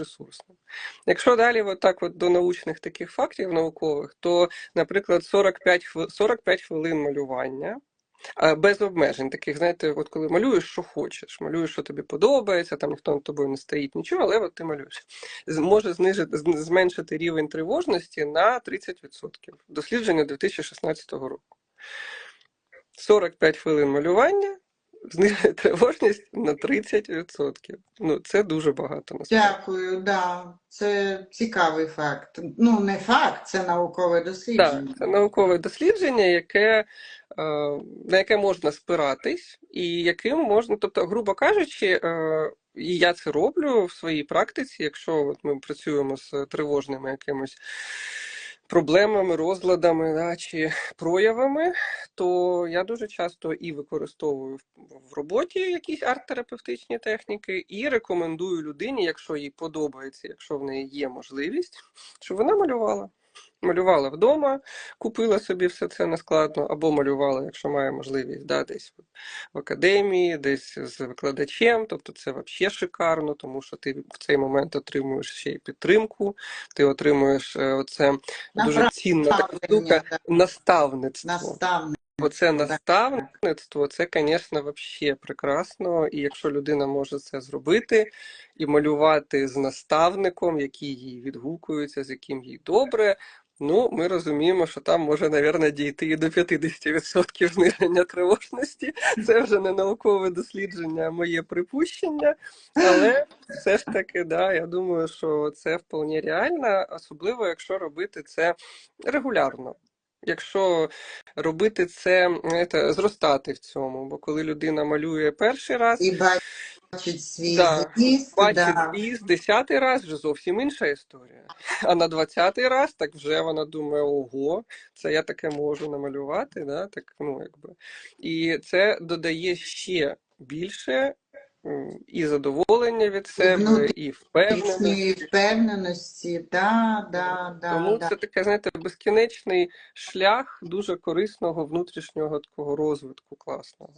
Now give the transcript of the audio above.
ресурсним. Якщо далі от так от до научних таких фактів наукових, то, наприклад, 45 хвилин, 45 хвилин малювання. Без обмежень, таких, знаєте, от коли малюєш, що хочеш, малюєш, що тобі подобається, там ніхто над тобою не стоїть, нічого, але от ти малюєш. Може знижити, зменшити рівень тривожності на 30%. Дослідження 2016 року. 45 хвилин малювання знижує тривожність на 30%. Ну, це дуже багато насправді. Дякую, да. Це цікавий факт. Ну, не факт, це наукове Так, дослідження. це наукове дослідження, яке, е, на яке можна спиратись, і яким можна, тобто, грубо кажучи, е, і я це роблю в своїй практиці, якщо от ми працюємо з тривожними якимось проблемами, розладами да, чи проявами, то я дуже часто і використовую в- роботі якісь арт-терапевтичні техніки, і рекомендую людині, якщо їй подобається, якщо в неї є можливість, щоб вона малювала. Малювала вдома, купила собі все це нескладно, або малювала, якщо має можливість, да, десь в академії, десь з викладачем. Тобто це взагалі шикарно, тому що ти в цей момент отримуєш ще й підтримку, ти отримуєш е, оце дуже цінна така штука, наставництво. наставник. Оце Так. наставництво, це, звісно, вообще прекрасно. І якщо людина може це зробити і малювати з наставником, який їй відгукується, з яким їй добре, ну ми розуміємо, що там може, навірно, дійти і до 50% зниження тривожності. Це вже не наукове дослідження, а моє припущення. Але все ж таки, да, я думаю, що це вполне реально, особливо якщо робити це регулярно. Якщо робити це, знаєте, зростати в цьому, бо коли людина малює перший раз, І бачить свій Да, зміст, бачить да. зміст, десятий раз вже зовсім інша історія. А на двадцятий раз так вже вона думає, ого, це я таке можу намалювати, да? так, ну, якби. І це додає ще більше і задоволення від себе, і впевненості. Впевненості, да, да, да, Тому да. це таке, знаєте, безкінечний шлях дуже корисного внутрішнього такого розвитку класного.